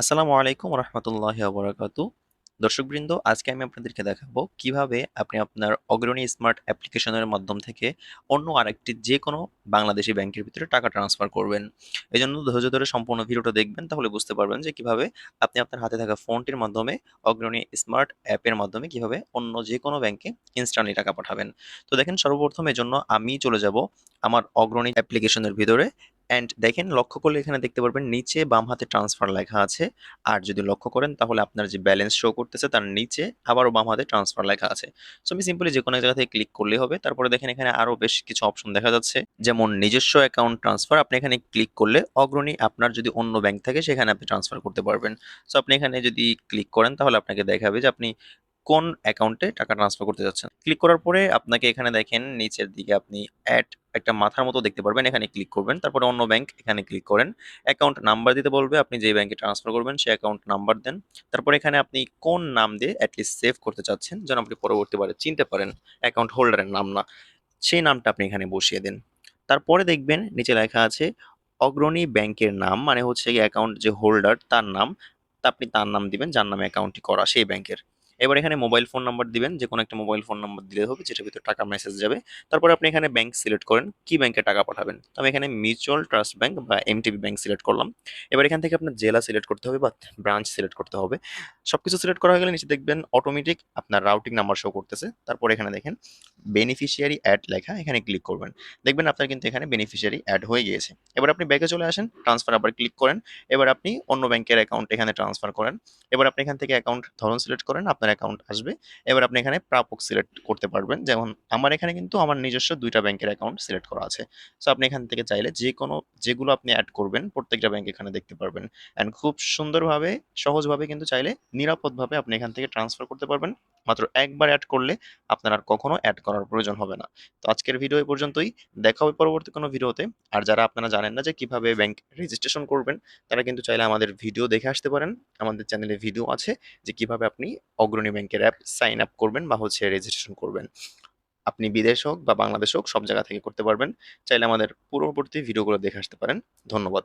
আসসালামু আলাইকুম রহমতুল্লাহি আবরাকাতু দর্শকবৃন্দ, আজকে আমি আপনাদেরকে দেখাবো কীভাবে আপনি আপনার অগ্রণী স্মার্ট অ্যাপ্লিকেশনের মাধ্যম থেকে অন্য আরেকটি যে কোনো বাংলাদেশি ব্যাংকের ভিতরে টাকা ট্রান্সফার করবেন। এই জন্য ধৈর্য ধরে সম্পূর্ণ ভিডিওটা দেখবেন, তাহলে বুঝতে পারবেন যে কীভাবে আপনি আপনার হাতে থাকা ফোনটির মাধ্যমে, অগ্রণী স্মার্ট অ্যাপের মাধ্যমে কীভাবে অন্য যে কোনো ব্যাংকে ইনস্ট্যান্টলি টাকা পাঠাবেন। তো দেখেন, সর্বপ্রথম এর জন্য আমি চলে যাব আমার অগ্রণী অ্যাপ্লিকেশনের ভিতরে। অ্যান্ড দেখেন, লক্ষ্য করলে এখানে দেখতে পারবেন নিচে বাম হাতে ট্রান্সফার লেখা আছে। আর যদি লক্ষ্য করেন, তাহলে আপনার যে ব্যালেন্স শো করতেছে, তার নিচে আবারও বাম হাতে ট্রান্সফার লেখা আছে। সো আমি সিম্পলি যে কোনো জায়গা থেকে ক্লিক করলে হবে। তারপরে দেখেন, এখানে আরও বেশ কিছু অপশন দেখা যাচ্ছে। যেমন, নিজস্ব অ্যাকাউন্ট ট্রান্সফার আপনি এখানে ক্লিক করলে অগ্রণী আপনার যদি অন্য ব্যাংক থাকে, সেখানে আপনি ট্রান্সফার করতে পারবেন। সো আপনি এখানে যদি ক্লিক করেন, তাহলে আপনাকে দেখাবে যে আপনি কোন অ্যাকাউন্টে টাকা ট্রান্সফার করতে যাচ্ছেন? ক্লিক করার পরে আপনাকে এখানে দেখেন, নিচের দিকে আপনি অ্যাড একটা মাথার মতো দেখতে পারবেন। এখানে ক্লিক করবেন, তারপরে অন্য ব্যাংক এখানে ক্লিক করেন। অ্যাকাউন্ট নাম্বার দিতে বলবে, আপনি যে ব্যাংকে ট্রান্সফার করবেন সেই অ্যাকাউন্ট নাম্বার দেন। তারপর এখানে আপনি কোন নাম দিয়ে অ্যাটলিস্ট সেভ করতে চাচ্ছেন, যেন আপনি পরবর্তীবারে চিনতে পারেন অ্যাকাউন্ট হোল্ডারের নাম না। সেই নামটা আপনি এখানে বসিয়ে দেন। তারপরে দেখবেন, নিচে লেখা আছে অগ্রণী ব্যাংকের নাম মানে হচ্ছে অ্যাকাউন্ট যে হোল্ডার তার নাম আপনি তার নাম দিবেন, যার নামে অ্যাকাউন্টটি করা, সেই ব্যাংকের এবার এখানে মোবাইল ফোন নাম্বার দিবেন যে কোনো একটা মোবাইল ফোন নাম্বার দিলে হবে, যেটার ভিতরে টাকা মেসেজ যাবে। তারপরে আপনি এখানে ব্যাংক সিলেক্ট করেন, কি ব্যাংকে টাকা পাঠাবেন। তো আমি এখানে মিউচুয়াল ট্রাস্ট ব্যাংক বা এমটিবি ব্যাংক সিলেক্ট করলাম। এবার এখান থেকে আপনার জেলা সিলেক্ট করতে হবে বা ব্রাঞ্চ সিলেক্ট করতে হবে। সব কিছু সিলেক্ট করা হয়ে গেলে নিচে দেখবেন অটোমেটিক আপনার রাউটিং নাম্বার শো করতেছে। তারপরে এখানে দেখেন বেনিফিশিয়ারি অ্যাড লেখা, এখানে ক্লিক করবেন। দেখবেন আপনার কিন্তু এখানে বেনিফিশিয়ারি অ্যাড হয়ে গিয়েছে। এবার আপনি ব্যাংকে চলে আসেন ট্রান্সফার আবার ক্লিক করেন। এবার আপনি অন্য ব্যাংকের অ্যাকাউন্ট এখানে ট্রান্সফার করেন। এবার আপনি এখান থেকে অ্যাকাউন্ট ধরন সিলেক্ট করেন আপনার অ্যাকাউন্ট আসবে। এবার আপনি এখানে প্রাপক সিলেক্ট করতে পারবেন। যেমন আমার এখানে কিন্তু আমার নিজস্ব দুইটা ব্যাংকের অ্যাকাউন্ট সিলেক্ট করা আছে। সো আপনি এখান থেকে চাইলে যে কোনো যেগুলো আপনি অ্যাড করবেন, প্রত্যেকটা ব্যাংক এখানে দেখতে পারবেন। অ্যান্ড খুব সুন্দরভাবে, সহজভাবে কিন্তু চাইলে নিরাপদভাবে আপনি এখান থেকে ট্রান্সফার করতে পারবেন। মাত্র একবার অ্যাড করলে আপনার আর কখনো অ্যাড করার প্রয়োজন হবে না। তো আজকের ভিডিও এই পর্যন্তই। দেখা হবে পরবর্তী কোনো ভিডিওতে আর যারা আপনারা জানেন না যে কীভাবে ব্যাংক রেজিস্ট্রেশন করবেন, তারা কিন্তু চাইলে আমাদের ভিডিও দেখে আসতে পারেন। আমাদের চ্যানেলে ভিডিও আছে যে কীভাবে আপনি অগ্রণী ব্যাংকের অ্যাপ সাইন আপ করবেন বা হচ্ছে রেজিস্ট্রেশন করবেন। আপনি বিদেশ হোক বা বাংলাদেশ হোক, সব জায়গা থেকে করতে পারবেন। চাইলে আমাদের পূর্ববর্তী ভিডিওগুলো দেখে আসতে পারেন। ধন্যবাদ।